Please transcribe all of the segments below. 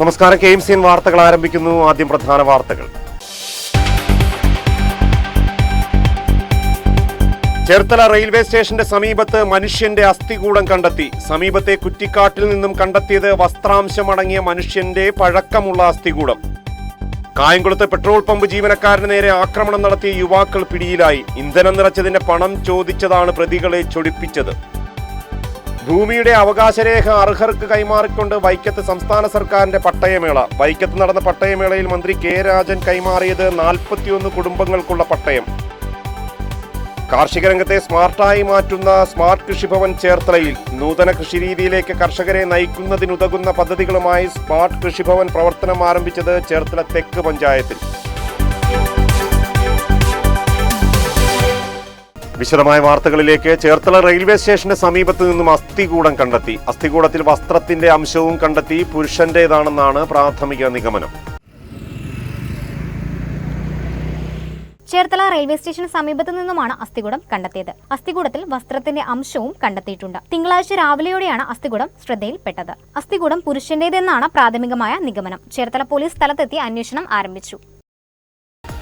നമസ്കാരം. K M C N വാർത്തകൾ ആരംഭിക്കുന്നു. ആദ്യം പ്രധാന വാർത്തകൾ. ചേർത്തല റെയിൽവേ സ്റ്റേഷന്റെ സമീപത്ത് മനുഷ്യന്റെ അസ്ഥികൂടം കണ്ടെത്തി. സമീപത്തെ കുറ്റിക്കാട്ടിൽ നിന്നും കണ്ടെത്തിയത് വസ്ത്രാംശമടങ്ങിയ മനുഷ്യന്റെ പഴക്കമുള്ള അസ്ഥികൂടം. കായംകുളത്ത് പെട്രോൾ പമ്പ് ജീവനക്കാരന് നേരെ ആക്രമണം നടത്തിയ യുവാക്കൾ പിടിയിലായി. ഇന്ധനം നിറച്ചതിന്റെ പണം ചോദിച്ചതാണ് പ്രതികളെ ചൊടിപ്പിച്ചത്. ഭൂമിയുടെ അവകാശരേഖ അർഹർക്ക് കൈമാറിക്കൊണ്ട് വൈക്കത്ത് സംസ്ഥാന സർക്കാരിന്റെ പട്ടയമേള. വൈക്കത്ത് നടന്ന പട്ടയമേളയിൽ മന്ത്രി കെ രാജൻ കൈമാറിയത് നാൽപ്പത്തിയൊന്ന് കുടുംബങ്ങൾക്കുള്ള പട്ടയം. കാർഷിക രംഗത്തെ സ്മാർട്ടായി മാറ്റുന്ന സ്മാർട്ട് കൃഷിഭവൻ ചേർത്തലയിൽ നൂതന കൃഷിരീതിയിലേക്ക് കർഷകരെ നയിക്കുന്നതിനുതകുന്ന പദ്ധതികളുമായി സ്മാർട്ട് കൃഷിഭവൻ പ്രവർത്തനം ആരംഭിച്ചത് ചേർത്തല തെക്ക് പഞ്ചായത്തിൽ. വിശദമായ വാർത്തകളിലേക്ക് ചേർത്തല റെയിൽവേ സ്റ്റേഷന്റെ സമീപത്ത് നിന്നും അസ്ഥികൂടം കണ്ടെത്തി. അസ്ഥികൂടത്തിൽ വസ്ത്രത്തിന്റെ അംശവും കണ്ടെത്തി പുരുഷന്റേതാണെന്നാണ് പ്രാഥമിക നിഗമനം. ചേർത്തല റെയിൽവേ സ്റ്റേഷന് സമീപത്തു നിന്നുമാണ് അസ്ഥികൂടം കണ്ടെത്തിയത്. അസ്ഥികൂടത്തിൽ വസ്ത്രത്തിന്റെ അംശവും കണ്ടെത്തിയിട്ടുണ്ട്. തിങ്കളാഴ്ച രാവിലെയോടെയാണ് അസ്ഥികൂടം ശ്രദ്ധയിൽപ്പെട്ടത്. അസ്ഥികൂടം പുരുഷന്റേതെന്നാണ് പ്രാഥമികമായ നിഗമനം. ചേർത്തല പോലീസ് സ്ഥലത്തെത്തി അന്വേഷണം ആരംഭിച്ചു.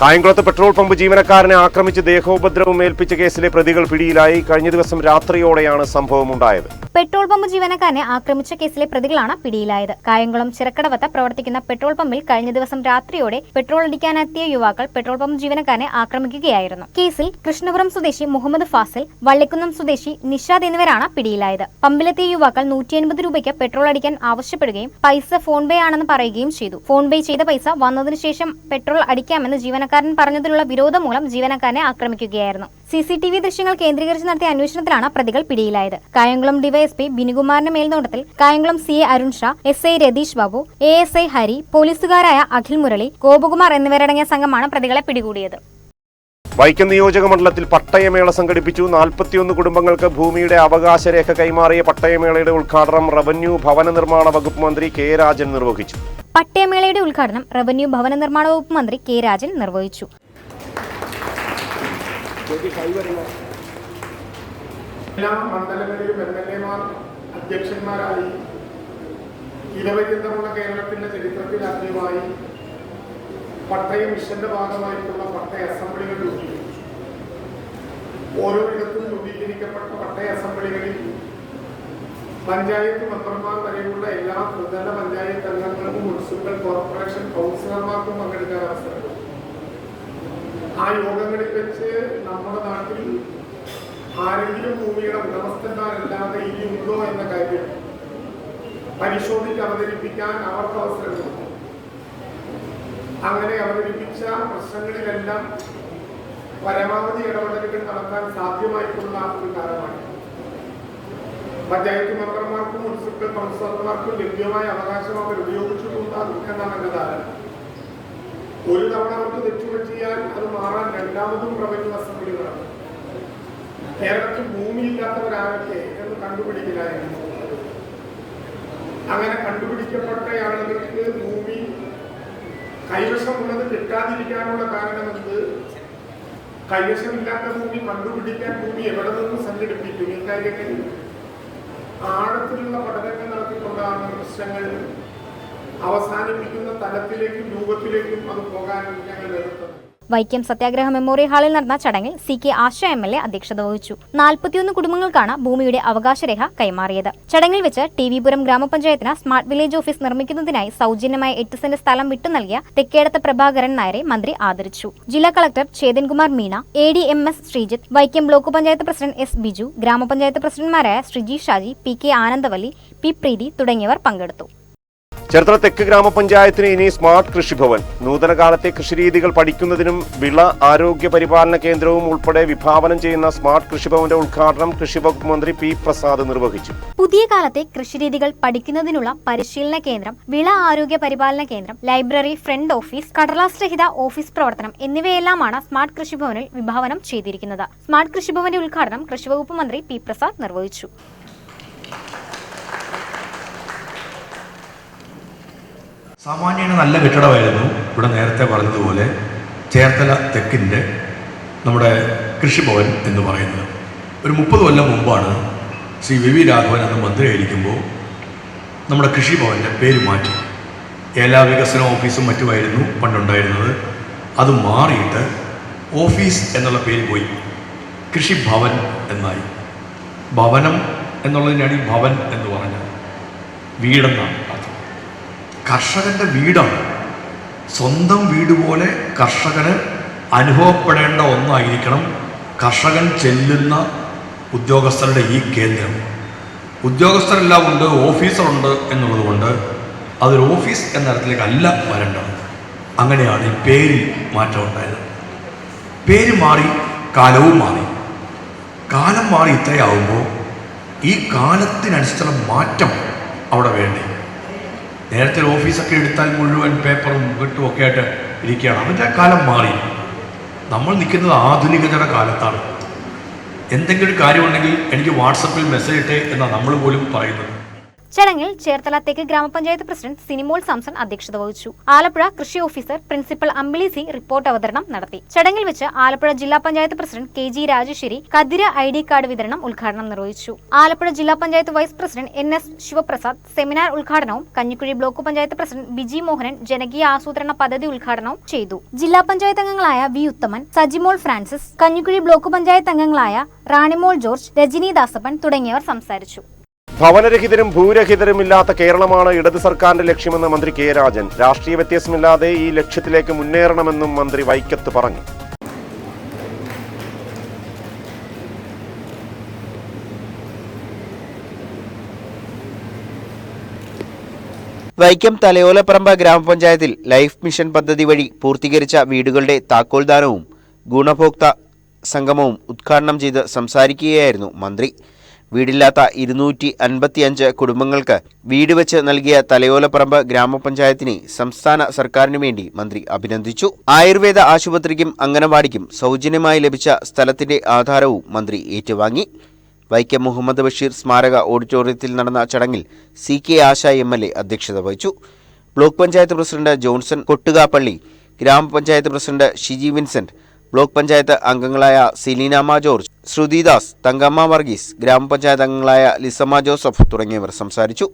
കായംകുളത്ത് പെട്രോൾ പമ്പ് ജീവനക്കാരനെ ആക്രമിച്ച് ദേഹോപദ്രവം ഏൽപ്പിച്ച കേസിലെ പ്രതികൾ പിടിയിലായി. കഴിഞ്ഞ ദിവസം രാത്രിയോടെയാണ് സംഭവം ഉണ്ടായത്. പെട്രോൾ പമ്പ് ജീവനക്കാരനെ ആക്രമിച്ച കേസിലെ പ്രതികളാണ് പിടിയിലായത്. കായംകുളം ചിറക്കടവത്ത് പ്രവർത്തിക്കുന്ന പെട്രോൾ പമ്പിൽ കഴിഞ്ഞ ദിവസം രാത്രിയോടെ പെട്രോൾ അടിക്കാനെത്തിയ യുവാക്കൾ പെട്രോൾ പമ്പ് ജീവനക്കാരനെ ആക്രമിക്കുകയായിരുന്നു. കേസിൽ കൃഷ്ണപുരം സ്വദേശി മുഹമ്മദ് ഫാസിൽ വള്ളിക്കുന്നം സ്വദേശി നിഷാദ് എന്നിവരാണ് പിടിയിലായത്. പമ്പിലെത്തിയ യുവാക്കൾ നൂറ്റി എൺപത് രൂപയ്ക്ക് പെട്രോൾ അടിക്കാൻ ആവശ്യപ്പെടുകയും പൈസ ഫോൺ പേ ആണെന്ന് പറയുകയും ചെയ്തു. ഫോൺ പേ ചെയ്ത പൈസ വന്നതിനു ശേഷം പെട്രോൾ അടിക്കാമെന്ന് ജീവനക്കാരൻ പറഞ്ഞതിലുള്ള വിരോധം മൂലം ജീവനക്കാരനെ ആക്രമിക്കുകയായിരുന്നു. സി സി ടി വി ദൃശ്യങ്ങൾ കേന്ദ്രീകരിച്ച് നടത്തിയ അന്വേഷണത്തിലാണ് പ്രതികൾ പിടിയിലായത്. കായംകുളം ഡിവൈഎസ്പി ബിനുകുമാറിന്റെ മേൽനോട്ടത്തിൽ Kayamkulam C A Arun Shah S I Ratheesh Babu A S I Hari പോലീസുകാരായ Akhil Murali Gopakumar എന്നിവരടങ്ങിയ സംഘമാണ് പ്രതികളെ പിടികൂടിയത്. വൈക്കം നിയോജക മണ്ഡലത്തിൽ പട്ടയമേള സംഘടിപ്പിച്ചു. നാൽപ്പത്തിയൊന്ന് കുടുംബങ്ങൾക്ക് ഭൂമിയുടെ അവകാശരേഖ കൈമാറിയ പട്ടയമേളയുടെ ഉദ്ഘാടനം റവന്യൂ ഭവന നിർമ്മാണ വകുപ്പ് മന്ത്രി കെ രാജൻ നിർവഹിച്ചു. പട്ടയമേളയുടെ ഉദ്ഘാടനം റവന്യൂ ഭവന നിർമ്മാണ വകുപ്പ് മന്ത്രി കെ രാജൻ നിർവഹിച്ചു. എല്ലാ മണ്ഡലങ്ങളിലും എം എൽ എമാർ അധ്യക്ഷന്മാരായി ഇരപര്യന്തമുള്ള കേരളത്തിന്റെ ചരിത്രത്തിൽ ആദ്യമായി പട്ടയ മിഷന്റെ ഭാഗമായിട്ടുള്ള പട്ടയ അസംബ്ലികൾ രൂപീകരിച്ചു. ഓരോരിടത്തും രൂപീകരിക്കപ്പെട്ട പട്ടയ അസംബ്ലികളിൽ പഞ്ചായത്ത് മെമ്പർമാർ വരെയുള്ള എല്ലാ ത്രിതല പഞ്ചായത്ത് അംഗങ്ങൾക്കും മുനിസിപ്പൽ കോർപ്പറേഷൻ കൗൺസിലർമാർക്കും പങ്കെടുക്കാൻ അവസരം ആ യോഗങ്ങളിൽ വെച്ച് നമ്മുടെ നാട്ടിൽ ആരെങ്കിലും ഭൂമിയുടെ ഉടമസ്ഥന്മാരല്ലാതെ ഉണ്ടോ എന്ന കാര്യം പരിശോധിച്ച് അവതരിപ്പിക്കാൻ അവർക്ക് അവസരം അങ്ങനെ അവതരിപ്പിച്ച പ്രശ്നങ്ങളിലെല്ലാം പരമാവധി ഇടപെടലുകൾ നടത്താൻ സാധ്യമായിട്ടുള്ള ഒരു കാലമാണ്. പഞ്ചായത്ത് മെമ്പർമാർക്കും മുനിസിപ്പൽ കൗൺസിലർമാർക്കും ലഭ്യമായ അവകാശം അവർ ഉപയോഗിച്ചിട്ടുണ്ടാകും എന്നാണ് എന്റെ ധാരണ ഒരു തവണ അവർക്ക് തെറ്റുപറ്റിയാൽ അത് മാറാൻ രണ്ടാമതും റവന്യൂ അസംബ്ലി നടന്നു കേരളത്തിൽ ഭൂമിയില്ലാത്തവരാകട്ടെ എന്ന് കണ്ടുപിടിക്കലായിരുന്നു അങ്ങനെ കണ്ടുപിടിക്കപ്പെട്ട ആളുകൾക്ക് ഭൂമി കൈവശമുള്ളത് കിട്ടാതിരിക്കാനുള്ള കാരണം എന്ത്? കൈവശമില്ലാത്ത ഭൂമി കണ്ടുപിടിക്കാൻ ഭൂമി എവിടെ നിന്ന് സംഘടിപ്പിക്കും? ഇക്കാര്യങ്ങളിൽ ആഴത്തിലുള്ള പഠനങ്ങൾ നടത്തിക്കൊണ്ടാണ് പ്രശ്നങ്ങൾ അവസാനിപ്പിക്കുന്ന തലത്തിലേക്കും രൂപത്തിലേക്കും അത് പോകാൻ ഞങ്ങൾ നേതൃത്വം. വൈക്കം സത്യാഗ്രഹ മെമ്മോറിയൽ ഹാളിൽ നടന്ന ചടങ്ങിൽ C K Asha M L A അധ്യക്ഷത വഹിച്ചു. നാൽപ്പത്തിയൊന്ന് കുടുംബങ്ങൾക്കാണ് ഭൂമിയുടെ അവകാശരേഖ കൈമാറിയത്. ചടങ്ങിൽ വെച്ച് ടി വി പുരം ഗ്രാമപഞ്ചായത്തിന് സ്മാർട്ട് വില്ലേജ് ഓഫീസ് നിർമ്മിക്കുന്നതിനായി സൗജന്യമായ എട്ട് സെന്റ് സ്ഥലം വിട്ടു നൽകിയ തെക്കേടത്ത് പ്രഭാകരൻ നായരെ മന്ത്രി ആദരിച്ചു. ജില്ലാ collector Chethankumar Meena A D M S Sreejith Vaikom block panchayat president S Biju gramapanchayat പ്രസിഡന്റുമാരായ Sreeji Shaji P K Anandavalli P Preethi തുടങ്ങിയവർ പങ്കെടുത്തു. ചേർത്തല തെക്ക് ഗ്രാമപഞ്ചായത്തിന് ഇനി സ്മാർട്ട് കൃഷിഭവൻ നൂതന കാലത്തെ കൃഷിരീതികൾ പഠിക്കുന്നതിനും വിള ആരോഗ്യ പരിപാലന കേന്ദ്രവും ഉൾപ്പെടെ വിഭാവനം ചെയ്യുന്ന സ്മാർട്ട് കൃഷിഭവന്റെ ഉദ്ഘാടനം കൃഷിവകുപ്പ് മന്ത്രി പി പ്രസാദ് നിർവഹിച്ചു. പുതിയ കാലത്തെ കൃഷിരീതികൾ പഠിക്കുന്നതിനുള്ള പരിശീലന കേന്ദ്രം വിള ആരോഗ്യ പരിപാലന കേന്ദ്രം ലൈബ്രറി ഫ്രണ്ട് ഓഫീസ് കടലാസ് രഹിത ഓഫീസ് പ്രവർത്തനം എന്നിവയെല്ലാമാണ് സ്മാർട്ട് കൃഷിഭവനിൽ വിഭാവനം ചെയ്തിരിക്കുന്നത്. സ്മാർട്ട് കൃഷിഭവന്റെ ഉദ്ഘാടനം കൃഷിവകുപ്പ് മന്ത്രി പി പ്രസാദ് നിർവഹിച്ചു. സാമാന്യേന നല്ല കെട്ടിടമായിരുന്നു. ഇവിടെ നേരത്തെ പറഞ്ഞതുപോലെ ചേർത്തല തെക്കിന്റെ നമ്മുടെ കൃഷിഭവൻ എന്ന് പറയുന്നത്. ഒരു മുപ്പത് കൊല്ലം മുമ്പാണ് ശ്രീ വി വി രാഘവൻ എന്ന മന്ത്രിയായിരിക്കുമ്പോൾ നമ്മുടെ കൃഷിഭവന്റെ പേര് മാറ്റി. ഏലാ വികസന ഓഫീസും മറ്റുമായിരുന്നു പണ്ടുണ്ടായിരുന്നത്. അത് മാറിയിട്ട് ഓഫീസ് എന്നുള്ള പേര് പോയി. കൃഷിഭവൻ എന്നായി. ഭവനം എന്നുള്ളതിനാണ് ഈ ഭവൻ എന്ന് പറഞ്ഞത് വീടെന്നാണ്. കർഷകന്റെ വീടാണ്. സ്വന്തം വീട് പോലെ കർഷകന് അനുഭവപ്പെടേണ്ട ഒന്നായിരിക്കണം കർഷകൻ ചെല്ലുന്ന ഉദ്യോഗസ്ഥരുടെ ഈ കേന്ദ്രം. ഉദ്യോഗസ്ഥരെല്ലാം ഉണ്ട് ഓഫീസറുണ്ട് എന്നുള്ളത് കൊണ്ട് അതൊരു ഓഫീസ് എന്ന തരത്തിലേക്ക് അല്ല വരേണ്ടത്. അങ്ങനെയാണ് ഈ പേരിൽ മാറ്റം ഉണ്ടായത്. പേര് മാറി കാലവും മാറി. കാലം മാറി ഇത്രയാവുമ്പോൾ ഈ കാലത്തിനനുസരിച്ചുള്ള മാറ്റം അവിടെ വേണ്ടേ നേരത്തെ ഓഫീസൊക്കെ എടുത്താൽ മുഴുവൻ പേപ്പറും വെട്ടും ഒക്കെ ആയിട്ട് ഇരിക്കുകയാണ്. അവന്റെ കാലം മാറി. നമ്മൾ നിൽക്കുന്നത് ആധുനികതയുടെ കാലത്താണ്. എന്തെങ്കിലും കാര്യമുണ്ടെങ്കിൽ എനിക്ക് വാട്സപ്പിൽ മെസ്സേജ് ഇട്ടേ എന്നാണ് നമ്മൾ പോലും പറയുന്നത്. ചടങ്ങിൽ ചേർത്തല തെക്ക് ഗ്രാമപഞ്ചായത്ത് പ്രസിഡന്റ് സിനിമോൾ സാംസൺ അധ്യക്ഷത വഹിച്ചു. ആലപ്പുഴ കൃഷി officer principal Ambili C report അവതരണം നടത്തി. ചടങ്ങിൽ വെച്ച് ആലപ്പുഴ ജില്ലാ panchayat president K G Rajeswari Kathira I D card വിതരണം ഉദ്ഘാടനം നിർവഹിച്ചു. ആലപ്പുഴ ജില്ലാ panchayat vice president N S Sivaprasad seminar ഉദ്ഘാടനവും കഞ്ഞിക്കുഴി ബ്ലോക്ക് പഞ്ചായത്ത് പ്രസിഡന്റ് ബിജി മോഹനൻ ജനകീയ ആസൂത്രണ പദ്ധതി ഉദ്ഘാടനവും ചെയ്തു. ജില്ലാ പഞ്ചായത്ത് അംഗങ്ങളായ V Uthaman Sajimol Francis Kanjikuzhy block panchayat അംഗങ്ങളായ റാണിമോൾ ജോർജ് രജനി ദാസപ്പൻ തുടങ്ങിയവർ സംസാരിച്ചു. ഭവനരഹിതരും ഭൂരഹിതരും ഇല്ലാത്ത കേരളമാണ് ഇടത് സർക്കാരിന്റെ ലക്ഷ്യമെന്ന് മന്ത്രി കെ രാജൻ. രാഷ്ട്രീയ വ്യത്യാസമില്ലാതെ ഈ ലക്ഷ്യത്തിലേക്ക് മുന്നേറണമെന്നും മന്ത്രി വൈക്കത്ത് പറഞ്ഞു. വൈക്കം തലയോലപ്പറമ്പ ഗ്രാമപഞ്ചായത്തിൽ ലൈഫ് മിഷൻ പദ്ധതി വഴി പൂർത്തീകരിച്ച വീടുകളുടെ താക്കോൽദാനവും ഗുണഭോക്ത സംഗമവും ഉദ്ഘാടനം ചെയ്ത് സംസാരിക്കുകയായിരുന്നു മന്ത്രി. വീടില്ലാത്ത ഇരുന്നൂറ്റി അൻപത്തിയഞ്ച് കുടുംബങ്ങൾക്ക് വീട് വെച്ച് നൽകിയ തലയോലപ്പറമ്പ് ഗ്രാമപഞ്ചായത്തിനെ സംസ്ഥാന സർക്കാരിനു വേണ്ടി മന്ത്രി അഭിനന്ദിച്ചു. ആയുർവേദ ആശുപത്രിക്കും അംഗനവാടിക്കും സൗജന്യമായി ലഭിച്ച സ്ഥലത്തിന്റെ ആധാരവും മന്ത്രി ഏറ്റുവാങ്ങി. വൈക്കം മുഹമ്മദ് ബഷീർ സ്മാരക ഓഡിറ്റോറിയത്തിൽ നടന്ന ചടങ്ങിൽ C K Asha M L A അധ്യക്ഷത വഹിച്ചു. Block panchayat president Johnson Kottukappally gramapanchayat president Shiji Vincent block panchayat അംഗങ്ങളായ സിലീനാമ ജോർജ് ശ്രുതിദാസ് തങ്കമ്മ വർഗീസ് ഗ്രാമപഞ്ചായത്ത് അംഗങ്ങളായ ലിസമ്മ ജോസഫ് തുടങ്ങിയവർ സംസാരിച്ചു.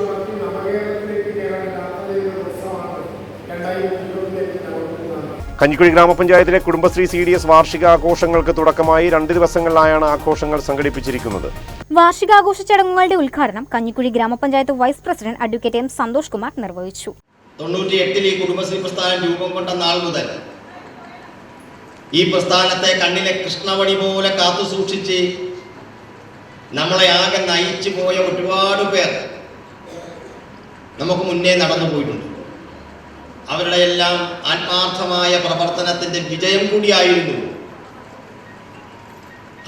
നടത്തി നവകേരളത്തിലേക്ക് ദിവസമാണ് രണ്ടായിരത്തി കഞ്ഞിക്കുഴി ഗ്രാമപഞ്ചായത്തിലെ കുടുംബശ്രീ സി ഡി എസ് വാർഷികാഘോഷങ്ങൾക്ക് തുടക്കമായി രണ്ട് ദിവസങ്ങളിലായാണ് ആഘോഷങ്ങൾ സംഘടിപ്പിച്ചിരിക്കുന്നത്. വാർഷികാഘോഷ ചടങ്ങുകളുടെ ഉദ്ഘാടനം Kanjikuzhy gramapanchayat vice president advocate M Santhosh Kumar നിർവഹിച്ചു. തൊണ്ണൂറ്റിയെട്ടിൽ ഈ കുടുംബശ്രീ പ്രസ്ഥാനം രൂപം കൊണ്ട നാൾ മുതൽ ഈ പ്രസ്ഥാനത്തെ കണ്ണിലെ കൃഷ്ണവണി പോലെ കാത്തു സൂക്ഷിച്ച് നമ്മളെ ആകെ നയിച്ചു പോയ ഒരുപാട് പേർ നമുക്ക് മുന്നേ നടന്നു പോയിട്ടുണ്ട്. അവരുടെ എല്ലാം ആത്മാർത്ഥമായ പ്രവർത്തനത്തിന്റെ വിജയം കൂടിയായിരുന്നു.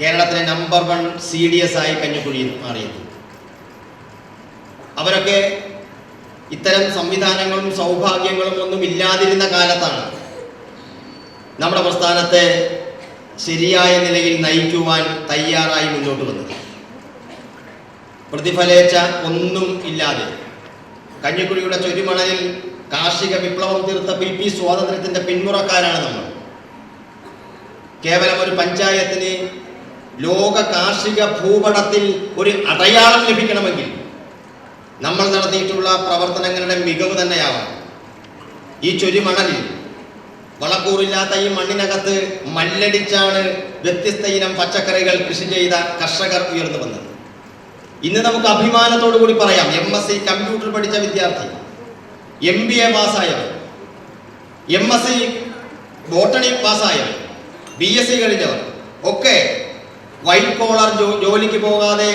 കേരളത്തിലെ number one C D S ആയി കഞ്ഞിക്കുഴി മാറിയത്. അവരൊക്കെ ഇത്തരം സംവിധാനങ്ങളും സൗഭാഗ്യങ്ങളും ഒന്നും ഇല്ലാതിരുന്ന കാലത്താണ് നമ്മുടെ പ്രസ്ഥാനത്തെ ശരിയായ നിലയിൽ നയിക്കുവാൻ തയ്യാറായി മുന്നോട്ട് വന്നത്. പ്രതിഫലേച്ച ഒന്നും ഇല്ലാതെ കഞ്ഞിക്കുഴിയുടെ ചുരുമണലിൽ കാർഷിക വിപ്ലവം തീർത്ത പി പി സ്വാതന്ത്ര്യത്തിന്റെ പിന്മുറക്കാരാണ് നമ്മൾ. കേവലം ഒരു പഞ്ചായത്തിന് ലോക കാർഷിക ഭൂപടത്തിൽ ഒരു അടയാളം ലഭിക്കണമെങ്കിൽ നമ്മൾ നടത്തിയിട്ടുള്ള പ്രവർത്തനങ്ങളുടെ മികവ് തന്നെയാവാം ഈ ചൊരിമണലിൽ വളക്കൂറില്ലാത്ത ഈ മണ്ണിനകത്ത് മല്ലടിച്ചാണ് വ്യത്യസ്ത ഇനം പച്ചക്കറികൾ കൃഷി ചെയ്ത കർഷകർ ഉയർന്നു വന്നത്. ഇന്ന് നമുക്ക് അഭിമാനത്തോടു കൂടി പറയാം. എം എസ് സി കമ്പ്യൂട്ടർ പഠിച്ച വിദ്യാർത്ഥി. എം ബി എ പാസ്സായവർ എം എസ് സി ബോട്ടണി പാസ്സായവർ ബി എസ് സി കഴിഞ്ഞവർ ഒക്കെ വൈറ്റ് കോളർ ജോലിക്ക് പോകാതെ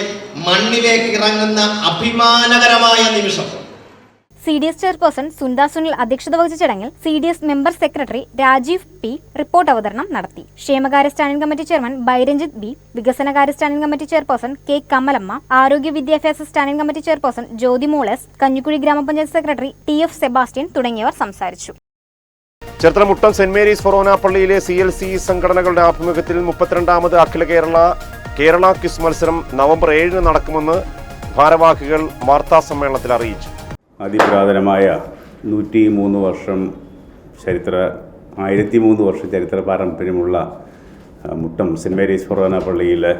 മണ്ണിലേക്ക് ഇറങ്ങുന്ന അഭിമാനകരമായ നിമിഷം. C D S chairperson Sunitha Sunil അധ്യക്ഷത വഹിച്ച ചടങ്ങിൽ C D S member secretary Rajeev P report അവതരണം നടത്തി. ക്ഷേമകാര്യ സ്റ്റാൻഡിംഗ് കമ്മിറ്റി ചെയർമാൻ ബൈരഞ്ജിത് ബി വികസനകാര്യ standing committee chairperson K Kamalamma ആരോഗ്യ വിദ്യാഭ്യാസ standing committee chairperson Jyothi മോളസ് Kanjikuzhy gramapanchayat secretary T F Sebastian തുടങ്ങിയവർ സംസാരിച്ചു. ചെറുത്തമുട്ടം മുട്ടം സെന്റ് മേരീസ് ഫൊറോന പള്ളിയിലെ സി എൽ സി സംഘടനകളുടെ ആഭിമുഖ്യത്തിൽ മുപ്പത്തിരണ്ടാമത് അഖില കേരള കേരള ക്വിസ് മത്സരം നവംബർ ഏഴിന് നടക്കുമെന്ന് ഭാരവാഹികൾ വാർത്താ സമ്മേളനത്തിൽ അറിയിച്ചു. അതിപുരാതനമായ നൂറ്റി മൂന്ന് വർഷം ചരിത്ര ആയിരത്തി മൂന്ന് വർഷം ചരിത്ര പാരമ്പര്യമുള്ള മുട്ടം സെന്റ് മേരീസ് ഫൊറോന പള്ളിയിലെ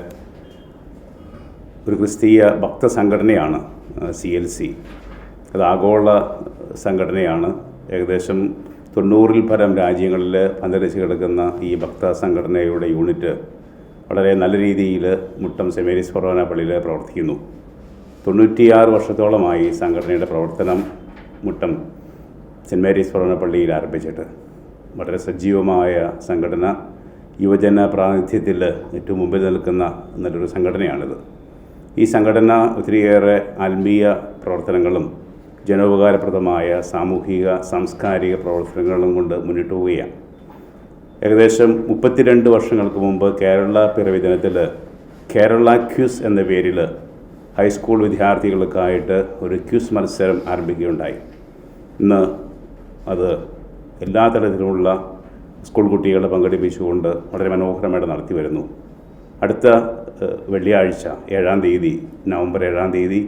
ഒരു ക്രിസ്തീയ ഭക്ത സംഘടനയാണ് സി എൽ സി. അത് ആഗോള സംഘടനയാണ്. ഏകദേശം തൊണ്ണൂറിൽ പരം രാജ്യങ്ങളിൽ പന്തലിച്ച് കിടക്കുന്ന ഈ ഭക്ത സംഘടനയുടെ യൂണിറ്റ് വളരെ നല്ല രീതിയിൽ മുട്ടം സെന്റ് മേരീസ് ഫൊറോന പള്ളിയിൽ പ്രവർത്തിക്കുന്നു. തൊണ്ണൂറ്റിയാറ് വർഷത്തോളമായി സംഘടനയുടെ പ്രവർത്തനം മുട്ടം സെന്റ് മേരീസ് പള്ളിയിൽ ആരംഭിച്ചിട്ട്. വളരെ സജീവമായ സംഘടന യുവജന പ്രാതിനിധ്യത്തിൽ ഏറ്റവും മുമ്പിൽ നിൽക്കുന്ന നല്ലൊരു സംഘടനയാണിത്. ഈ സംഘടന ഒത്തിരിയേറെ ആത്മീയ പ്രവർത്തനങ്ങളും ജനോപകാരപ്രദമായ സാമൂഹിക സാംസ്കാരിക പ്രവർത്തനങ്ങളും കൊണ്ട് മുന്നിട്ട് പോവുകയാണ്. ഏകദേശം മുപ്പത്തിരണ്ട് വർഷങ്ങൾക്ക് മുമ്പ് കേരള പിറവി ദിനത്തിൽ കേരള ക്യൂസ് എന്ന പേരിൽ ഹൈസ്കൂൾ വിദ്യാർത്ഥികൾക്കായിട്ട് ഒരു ക്യൂസ് മത്സരം ആരംഭിക്കുകയുണ്ടായി. ഇന്ന് അത് എല്ലാ തരത്തിലുമുള്ള സ്കൂൾ കുട്ടികളെ പങ്കെടുപ്പിച്ചുകൊണ്ട് വളരെ മനോഹരമായിട്ട് നടത്തി വരുന്നു. അടുത്ത വെള്ളിയാഴ്ച ഏഴാം തീയതി നവംബർ ഏഴാം തീയതി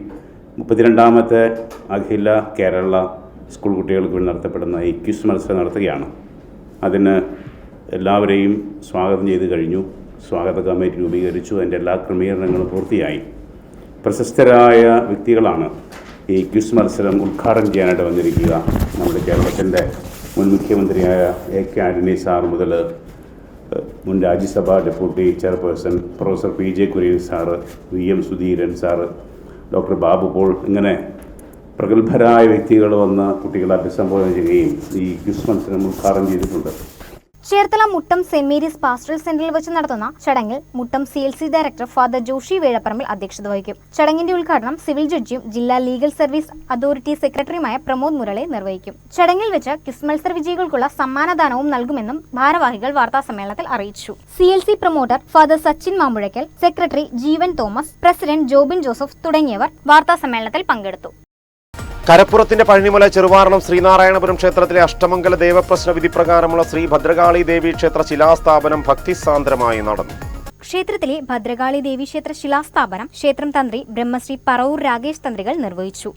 മുപ്പത്തിരണ്ടാമത്തെ അഖില കേരള സ്കൂൾ കുട്ടികൾക്ക് വേണ്ടി നടത്തപ്പെടുന്ന ഈ ക്യൂസ് മത്സരം നടത്തുകയാണ്. അതിന് എല്ലാവരെയും സ്വാഗതം ചെയ്ത് കഴിഞ്ഞു. സ്വാഗത കമ്മിറ്റി രൂപീകരിച്ചു. അതിന്റെ എല്ലാ ക്രമീകരണങ്ങളും പൂർത്തിയായി. പ്രശസ്തരായ വ്യക്തികളാണ് ഈ ക്വിസ് മത്സരം ഉദ്ഘാടനം ചെയ്യാനായിട്ട് വന്നിരിക്കുക. നമ്മുടെ കേരളത്തിന്റെ മുൻ മുഖ്യമന്ത്രിയായ എ കെ ആന്റണി സാർ മുതൽ മുൻ Rajyasabha deputy chairperson professor P J Kurian sir V M Sudheeran sir doctor Babu Paul ഇങ്ങനെ പ്രഗത്ഭരായ വ്യക്തികൾ വന്ന് കുട്ടികളെ അഭിസംബോധന ചെയ്യുകയും ഈ ക്വിസ് മത്സരം ഉദ്ഘാടനം ചെയ്തിട്ടുണ്ട്. Cherthala Muttam saint Mary's pastoral സെന്ററിൽ വെച്ച് നടത്തുന്ന ചടങ്ങിൽ Muttam C L C director father Joshi Vezhapparambil അധ്യക്ഷത വഹിക്കും. ചടങ്ങിന്റെ ഉദ്ഘാടനം സിവിൽ ജഡ്ജിയും ജില്ലാ ലീഗൽ സർവീസ് അതോറിറ്റി സെക്രട്ടറിയുമായ പ്രമോദ് മുരളി നിർവഹിക്കും. ചടങ്ങിൽ വെച്ച് ക്വിസ് മത്സര വിജയികൾക്കുള്ള സമ്മാനദാനവും നൽകുമെന്നും ഭാരവാഹികൾ വാർത്താസമ്മേളനത്തിൽ അറിയിച്ചു. C L C promoter father Sachin Mampuzhakkal secretary Jeevan Thomas president Jobin Joseph തുടങ്ങിയവർ വാർത്താസമ്മേളനത്തിൽ പങ്കെടുത്തു. കരപ്പുറത്തിന്റെ പഴനിമല ചെറുവാരണം ശ്രീനാരായണപുരം ക്ഷേത്രത്തിലെ അഷ്ടമംഗല ദേവപ്രശ്ന വിധി പ്രകാരമുള്ള ശ്രീ ഭദ്രകാളി ദേവി ക്ഷേത്ര ശിലാസ്ഥാപനം ഭക്തിസാന്ദ്രമായി നടന്നു. ക്ഷേത്രത്തിലെ ഭദ്രകാളി ദേവി ക്ഷേത്ര ശിലാസ്ഥാപനം ക്ഷേത്രം തന്ത്രി ബ്രഹ്മശ്രീ പറവൂർ രാകേഷ് തന്ത്രികൾ നിർവഹിച്ചു.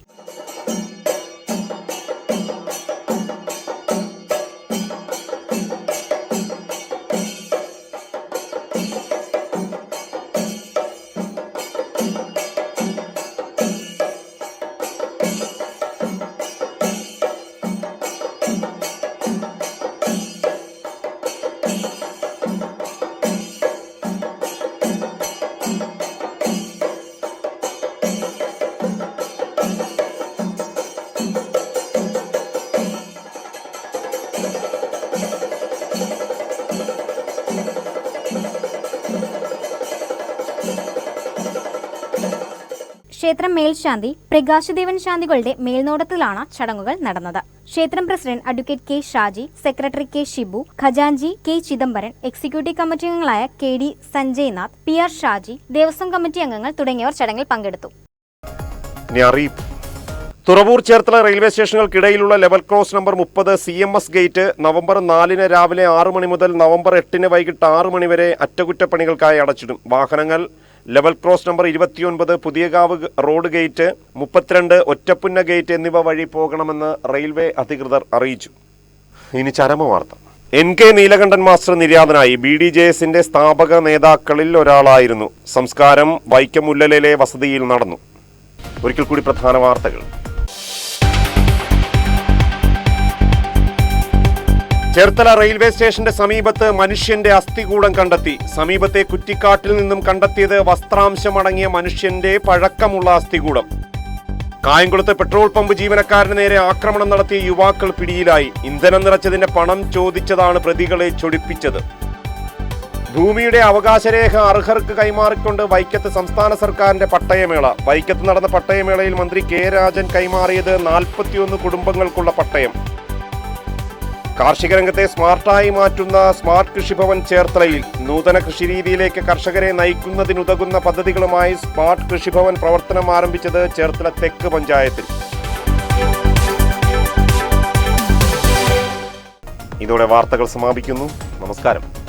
ക്ഷേത്രം മേൽശാന്തി പ്രകാശദേവൻ ശാന്തികളുടെ മേൽനോട്ടത്തിലാണ് ചടങ്ങുകൾ നടന്നത്. ക്ഷേത്രം president advocate K Shaji secretary K Shibu ഖജാൻജി K Chidambaran executive committee അംഗങ്ങളായ K D Sanjaynath P R Shaji Devaswom committee അംഗങ്ങൾ തുടങ്ങിയവർ ചടങ്ങിൽ പങ്കെടുത്തു. തുറവൂർ ചേർത്തല റെയിൽവേ സ്റ്റേഷനുകൾക്കിടയിലുള്ള ലെവൽ ക്രോസ് നമ്പർ മുപ്പത് C M S gate November നാലിന് രാവിലെ ആറ് മണി മുതൽ നവംബർ എട്ടിന് വൈകിട്ട് ആറ് മണിവരെ അറ്റകുറ്റപ്പണികൾക്കായി അടച്ചിടും. വാഹനങ്ങൾ ലെവൽ ക്രോസ് നമ്പർ ഇരുപത്തിയൊൻപത് പുതിയകാവ് റോഡ് ഗേറ്റ് മുപ്പത്തിരണ്ട് ഒറ്റപ്പുന്ന ഗേറ്റ് എന്നിവ വഴി പോകണമെന്ന് റെയിൽവേ അധികൃതർ അറിയിച്ചു. ഇനി ചരമ വാർത്ത. എൻ കെ നീലകണ്ഠൻ മാസ്റ്റർ നിര്യാതനായി ബി ഡി ജെ എസിന്റെ സ്ഥാപക നേതാക്കളിൽ ഒരാളായിരുന്നു. സംസ്കാരം വൈക്കം മുല്ലലിലെ വസതിയിൽ നടന്നു. ഒരിക്കൽ കൂടി പ്രധാന വാർത്തകൾ. ചേർത്തല റെയിൽവേ സ്റ്റേഷന്റെ സമീപത്ത് മനുഷ്യന്റെ അസ്ഥികൂടം കണ്ടെത്തി. സമീപത്തെ കുറ്റിക്കാട്ടിൽ നിന്നും കണ്ടെത്തിയത് വസ്ത്രാംശമടങ്ങിയ മനുഷ്യന്റെ പഴക്കമുള്ള അസ്ഥികൂടം. കായംകുളത്ത് പെട്രോൾ പമ്പ് ജീവനക്കാരന് നേരെ ആക്രമണം നടത്തിയ യുവാക്കൾ പിടിയിലായി. ഇന്ധനം നിറച്ചതിന്റെ പണം ചോദിച്ചതാണ് പ്രതികളെ ചൊടിപ്പിച്ചത്. ഭൂമിയുടെ അവകാശരേഖ അർഹർക്ക് കൈമാറിക്കൊണ്ട് വൈക്കത്ത് സംസ്ഥാന സർക്കാരിന്റെ പട്ടയമേള. വൈക്കത്ത് നടന്ന പട്ടയമേളയിൽ മന്ത്രി കെ രാജൻ കൈമാറിയത് നാൽപ്പത്തിയൊന്ന് കുടുംബങ്ങൾക്കുള്ള പട്ടയം. കാർഷിക രംഗത്തെ സ്മാർട്ടായി മാറ്റുന്ന സ്മാർട്ട് കൃഷിഭവൻ ചേർത്തലയിൽ നൂതന കൃഷിരീതിയിലേക്ക് കർഷകരെ നയിക്കുന്നതിനുതകുന്ന പദ്ധതികളുമായി സ്മാർട്ട് കൃഷിഭവൻ പ്രവർത്തനം ആരംഭിച്ചത് ചേർത്തല തെക്ക് പഞ്ചായത്തിൽ. ഇതോടെ വാർത്തകൾ സമാപിക്കുന്നു. നമസ്കാരം.